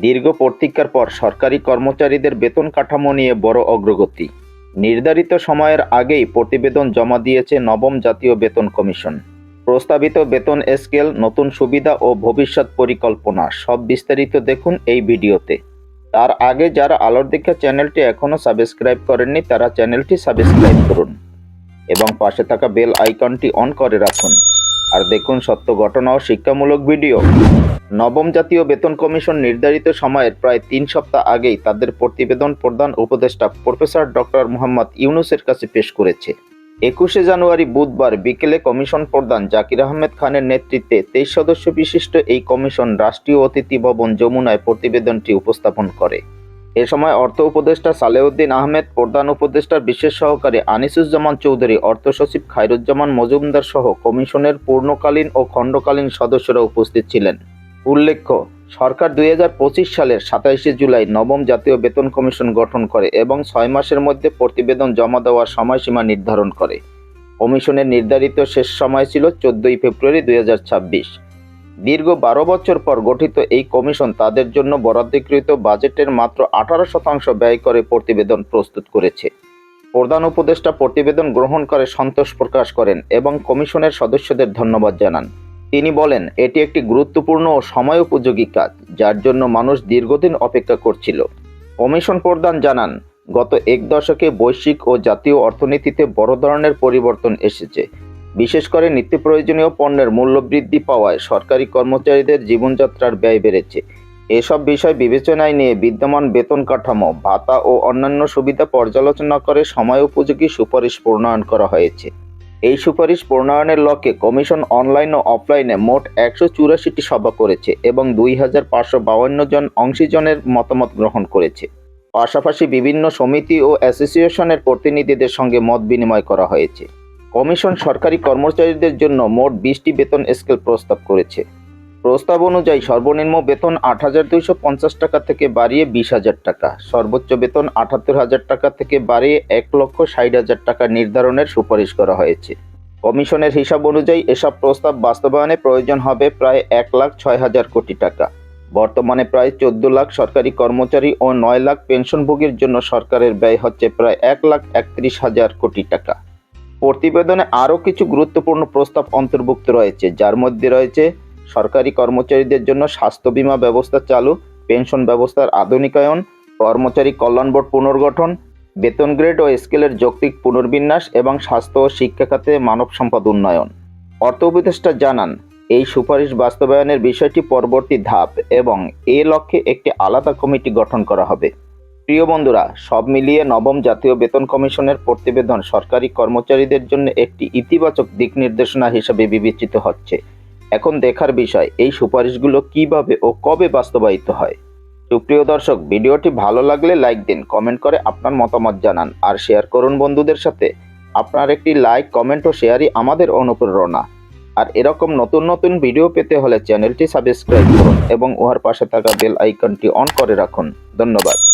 দীর্ঘ প্রতীক্ষার পর সরকারি কর্মচারীদের বেতন কাঠামো নিয়ে বড় অগ্রগতি। নির্ধারিত সময়ের আগেই প্রতিবেদন জমা দিয়েছে নবম জাতীয় বেতন কমিশন। প্রস্তাবিত বেতন স্কেল, নতুন সুবিধা ও ভবিষ্যৎ পরিকল্পনা সব বিস্তারিত দেখুন এই ভিডিওতে। তার আগে যারা আলোর দীক্ষা চ্যানেলটি এখনও সাবস্ক্রাইব করেননি, তারা চ্যানেলটি সাবস্ক্রাইব করুন এবং পাশে থাকা বেল আইকনটি অন করে রাখুন। আর দেখুন সত্য ঘটনা ও শিক্ষামূলক ভিডিও। নবম জাতীয় বেতন কমিশন নির্ধারিত সময়ের প্রায় তিন সপ্তাহ আগেই তাদের প্রতিবেদন প্রদান উপদেষ্টা প্রফেসর ডক্টর মোহাম্মদ ইউনুসের কাছে পেশ করেছে। একুশে জানুয়ারি বুধবার বিকেলে কমিশন প্রধান জাকির আহমেদ খানের নেতৃত্বে তেইশ সদস্য বিশিষ্ট এই কমিশন রাষ্ট্রীয় অতিথি ভবন যমুনায় প্রতিবেদনটি উপস্থাপন করে। এ সময় অর্থ উপদেষ্টা সালেউদ্দিন আহমেদ, প্রধান উপদেষ্টার বিশেষ সহকারী আনিসুজ্জামান চৌধুরী, অর্থ সচিব খায়রুজ্জামান মজুমদার সহ কমিশনের পূর্ণকালীন ও খণ্ডকালীন সদস্যরা উপস্থিত ছিলেন। উল্লেখ্য, সরকার দুই হাজার পঁচিশ সালের সাতাইশে জুলাই নবম জাতীয় বেতন কমিশন গঠন করে এবং ছয় মাসের মধ্যে প্রতিবেদন জমা দেওয়ার সময়সীমা নির্ধারণ করে। কমিশনের নির্ধারিত শেষ সময় ছিল চোদ্দই ফেব্রুয়ারি দুই হাজার ছাব্বিশ। দীর্ঘ বারো বছর পর গঠিত এই কমিশন তাদের জন্য বরাদ্দকৃত বাজেটের মাত্র আঠারো শতাংশ ব্যয় করে প্রতিবেদন প্রস্তুত করেছে। প্রধান উপদেষ্টা প্রতিবেদন গ্রহণ করে সন্তোষ প্রকাশ করেন এবং কমিশনের সদস্যদের ধন্যবাদ জানান। তিনি বলেন, এটি একটি গুরুত্বপূর্ণ ও সময় উপযোগী কাজ, যার জন্য মানুষ দীর্ঘদিন অপেক্ষা করছিল। কমিশন প্রধান জানান, গত এক দশকে বৈশ্বিক ও জাতীয় অর্থনীতিতে বড় ধরনের পরিবর্তন এসেছে। বিশেষ করে নিত্য প্রয়োজনীয় পণ্যের মূল্য বৃদ্ধি পাওয়ায় সরকারি কর্মচারীদের জীবনযাত্রার ব্যয় বেড়েছে। এসব বিষয় বিবেচনায় নিয়ে বিদ্যমান বেতন কাঠামো, ভাতা ও অন্যান্য সুবিধা পর্যালোচনা করে সময় উপযোগী সুপারিশ প্রণয়ন করা হয়েছে। এই সুপারিশ প্রণয়নের লক্ষ্যে কমিশন অনলাইন ও অফলাইনে মোট একশো চুরাশিটি সভা করেছে এবং দুই হাজার পাঁচশো বাউন্ন জন অংশীজনের মতামত গ্রহণ করেছে। পাশাপাশি বিভিন্ন সমিতি ও অ্যাসোসিয়েশনের প্রতিনিধিদের সঙ্গে মত বিনিময় করা হয়েছে। কমিশন সরকারি কর্মচারীদের জন্য মোট বিশটি বেতন স্কেল প্রস্তাব করেছে। প্রস্তাব অনুযায়ী সর্বনিম্ন বেতন আট হাজার দুইশো পঞ্চাশ টাকা থেকে বাড়িয়ে বিশ হাজার টাকা। সর্বোচ্চ বেতন আটাত্তর হাজার টাকা থেকে বাড়িয়ে এক লক্ষ ষাট হাজার টাকা নির্ধারণের সুপারিশ করা হয়েছে। কমিশনের হিসাব অনুযায়ী এসব প্রস্তাব বাস্তবায়নে প্রয়োজন হবে প্রায় এক লাখ ছয় হাজার কোটি টাকা। বর্তমানে প্রায় চোদ্দ লাখ সরকারি কর্মচারী ও নয় লাখ পেনশনভোগীর জন্য সরকারের ব্যয় হচ্ছে প্রায় এক লাখ একত্রিশ হাজার কোটি টাকা। প্রতিবেদনে আরও কিছু গুরুত্বপূর্ণ প্রস্তাব অন্তর্ভুক্ত রয়েছে, যার মধ্যে রয়েছে সরকারি কর্মচারীদের জন্য স্বাস্থ্য বীমা ব্যবস্থা চালু, পেনশন ব্যবস্থার আধুনিকায়ন, কর্মচারী কল্যাণ বোর্ড পুনর্গঠন, বেতন গ্রেড ও স্কেলের যৌক্তিক পুনর্বিন্যাস এবং স্বাস্থ্য ও শিক্ষা খাতে মানব সম্পদ উন্নয়ন। অর্থ উপদেষ্টা জানান, এই সুপারিশ বাস্তবায়নের বিষয়টি পরবর্তী ধাপ এবং এ লক্ষ্যে একটি আলাদা কমিটি গঠন করা হবে। প্রিয় বন্ধুরা, সব মিলিয়ে নবম জাতীয় বেতন কমিশনের প্রতিবেদন সরকারি কর্মচারীদের জন্য একটি ইতিবাচক দিক নির্দেশনা হিসেবে বিবেচিত হচ্ছে। এখন দেখার বিষয়, এই সুপারিশগুলো কীভাবে ও কবে বাস্তবায়িত হয়? সুপ্রিয় দর্শক, ভিডিওটি ভালো লাগলে লাইক দিন, কমেন্ট করে আপনার মতামত জানান আর শেয়ার করুন বন্ধুদের সাথে। আপনার একটি লাইক, কমেন্ট ও শেয়ারই আমাদের অনুপ্রেরণা। আর এরকম নতুন নতুন ভিডিও পেতে হলে চ্যানেলটি সাবস্ক্রাইব করুন এবং উহার পাশে থাকা বেল আইকনটি অন করে রাখুন। ধন্যবাদ।